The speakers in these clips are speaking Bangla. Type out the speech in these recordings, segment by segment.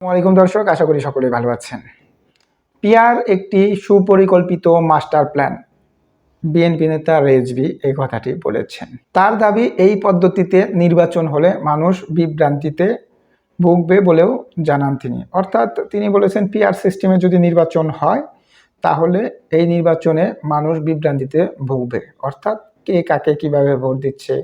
আসসালামাইকুম দর্শক, আশা করি সকলেই ভালো আছেন। পিয়ার একটি সুপরিকল্পিত মাস্টার প্ল্যান, বিএনপি নেতা রেজবি এই কথাটি বলেছেন। তার দাবি, এই পদ্ধতিতে নির্বাচন হলে মানুষ বিভ্রান্তিতে ভুগবে বলেও জানান তিনি। অর্থাৎ তিনি বলেছেন পিয়ার সিস্টেমে যদি নির্বাচন হয়, তাহলে এই নির্বাচনে মানুষ বিভ্রান্তিতে ভুগবে। অর্থাৎ কে কাকে কীভাবে ভোট দিচ্ছে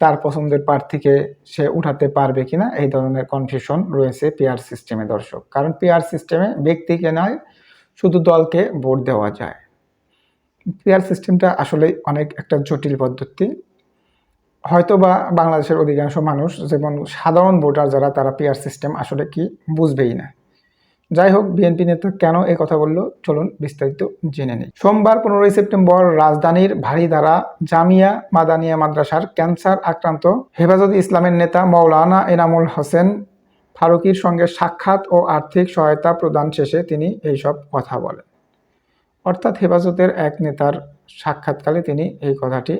তার পছন্দের প্রার্থীকে সে উঠাতে পারবে কিনা এই ধরনের কনফিউশন রয়েছে পিআর সিস্টেমে দর্শক। কারণ পিআর সিস্টেমে ব্যক্তিকে নয়, শুধু দলকে ভোট দেওয়া যায়। পিআর সিস্টেমটা আসলে অনেক একটা জটিল পদ্ধতি। হয়তো বা বাংলাদেশের অধিকাংশ মানুষ যেমন সাধারণ ভোটার যারা, তারা পিআর সিস্টেম আসলে কি বুঝবেই না। যাই হোক বিএনপি নেতা কেন এই কথা বলল চলুন বিস্তারিত জেনে নেই। সোমবার পনেরোই সেপ্টেম্বর রাজধানীর ভারীধারা জামিয়া মাদানিয়া মাদ্রাসার ক্যান্সার আক্রান্ত হেফাজত ইসলামের নেতা মৌলানা এনামুল হোসেন ফারুকির সঙ্গে সাক্ষাৎ ও আর্থিক সহায়তা প্রদান শেষে তিনি এইসব কথা বলেন। অর্থাৎ হেফাজতের এক নেতার সাক্ষাৎকালে তিনি এই কথাটি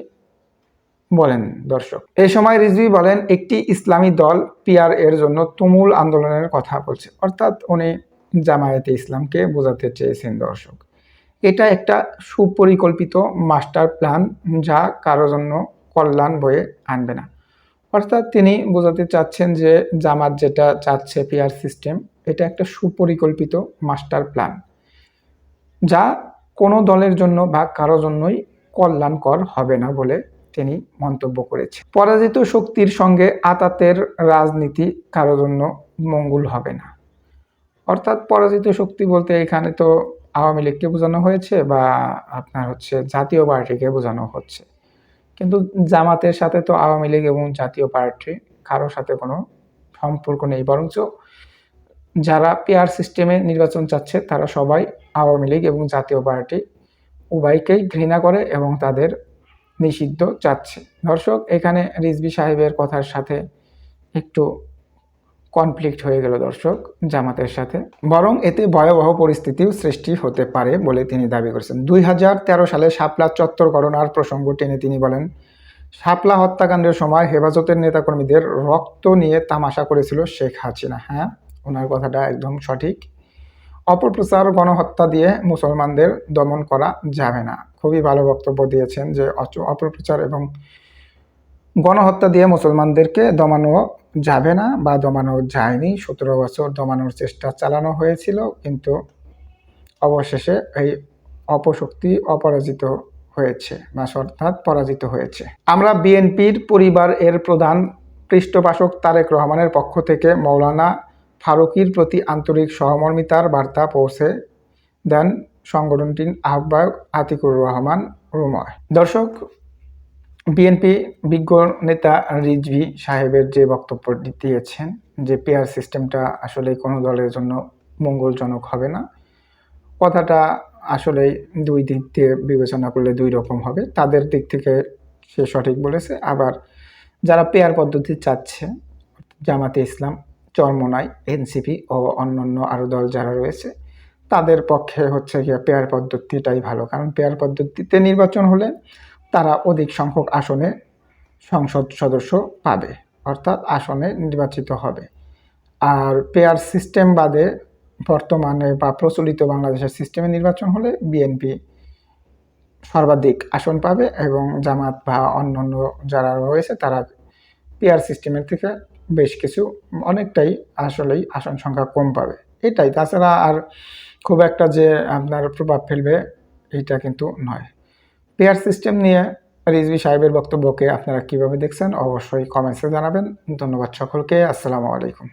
বলেন, দর্শক। এই সময় রিজভি বলেন, একটি ইসলামী দল পিআর এর জন্য তুমুল আন্দোলনের কথা বলছে। অর্থাৎ উনি জামায়াতে ইসলামকে বোঝাতে চেয়েছেন দর্শক। এটা একটা সুপরিকল্পিত মাস্টার প্ল্যান যা কারও জন্য কল্যাণ বয়ে আনবে না। অর্থাৎ তিনি বোঝাতে চাচ্ছেন যে জামাত যেটা চাচ্ছে পিআর সিস্টেম, এটা একটা সুপরিকল্পিত মাস্টার প্ল্যান যা কোনো দলের জন্য বা কারও জন্যই কল্যাণকর হবে না বলে তিনি মন্তব্য করেছেন। পরাজিত শক্তির সঙ্গে আতাতের রাজনীতি কারও জন্য মঙ্গল হবে না। অর্থাৎ পরাজিত শক্তি বলতে এখানে তো আওয়ামী লীগকে বোঝানো হয়েছে বা আপনার হচ্ছে জাতীয় পার্টিকে বোঝানো হচ্ছে। কিন্তু জামাতের সাথে তো আওয়ামী লীগ এবং জাতীয় পার্টি কারোর সাথে কোনো সম্পর্ক নেই, বরঞ্চ যারা পেয়ার সিস্টেমে নির্বাচন চাচ্ছে তারা সবাই আওয়ামী লীগ এবং জাতীয় পার্টি উভয়কেই ঘৃণা করে এবং তাদের নিষিদ্ধ চাচ্ছে। দর্শক, এখানে রিজবি সাহেবের কথার সাথে একটু কনফ্লিক্ট হয়ে গেল দর্শক, জামাতের সাথে। বরং এতে ভয়াবহ পরিস্থিতিও সৃষ্টি হতে পারে বলে তিনি দাবি করেছেন। দুই হাজার তেরো সালে শাপলা চত্বর গণনার প্রসঙ্গ টেনে তিনি বলেন, শাপলা হত্যাকাণ্ডের সময় হেফাজতের নেতাকর্মীদের রক্ত নিয়ে তামাশা করেছিল শেখ হাসিনা। হ্যাঁ ওনার কথাটা একদম সঠিক। অপপ্রচার, গণহত্যা দিয়ে মুসলমানদের দমন করা যাবে না। খুবই ভালো বক্তব্য দিয়েছেন যে অপপ্রচার এবং গণহত্যা দিয়ে মুসলমানদেরকে দমানো যাবে না বা দমানো যায়নি। সতেরো বছর দমানোর চেষ্টা চালানো হয়েছিল, কিন্তু অবশেষে এই অপশক্তি অপরাজিত হয়েছে বা অর্থাৎ পরাজিত হয়েছে। আমরা বিএনপির পরিবার এর প্রধান পৃষ্ঠপাশক তারেক রহমানের পক্ষ থেকে মৌলানা ফারুকির প্রতি আন্তরিক সহমর্মিতার বার্তা পৌঁছে দেন সংগঠনটির আহ্বায়ক আতিকুর রহমান রুময়। দর্শক বিএনপি বিজ্ঞ নেতা রিজভি সাহেবের যে বক্তব্য দিয়েছেন যে পেয়ার সিস্টেমটা আসলে কোনো দলের জন্য মঙ্গলজনক হবে না, কথাটা আসলে দুই দিক দিয়ে বিবেচনা করলে দুই রকম হবে। তাদের দিক থেকে সে সঠিক বলেছে। আবার যারা পেয়ার পদ্ধতি চাচ্ছে, জামাতে ইসলাম, চরমনাই, এনসিপি ও অন্যান্য আরও দল যারা রয়েছে, তাদের পক্ষে হচ্ছে গিয়ে পেয়ার পদ্ধতিটাই ভালো। কারণ পেয়ার পদ্ধতিতে নির্বাচন হলে তারা অধিক সংখ্যক আসনে সংসদ সদস্য পাবে, অর্থাৎ আসনে নির্বাচিত হবে। আর পেয়ার সিস্টেম বাদে বর্তমানে বা প্রচলিত বাংলাদেশের সিস্টেমে নির্বাচন হলে বিএনপি সর্বাধিক আসন পাবে এবং জামাত বা অন্যান্য যারা রয়েছে তারা পেয়ার সিস্টেমের থেকে বেশ কিছু, অনেকটাই আসলেই আসন সংখ্যা কম পাবে। এটাই। তাছাড়া আর খুব একটা যে আপনার প্রভাব ফেলবে এইটা কিন্তু নয়। পেয়ার সিস্টেম নিয়ে রিজভি সাহেবের বক্তব্যকে আপনারা কীভাবে দেখছেন, অবশ্যই কমেন্টসে জানাবেন। ধন্যবাদ সকলকে, আসসালামু আলাইকুম।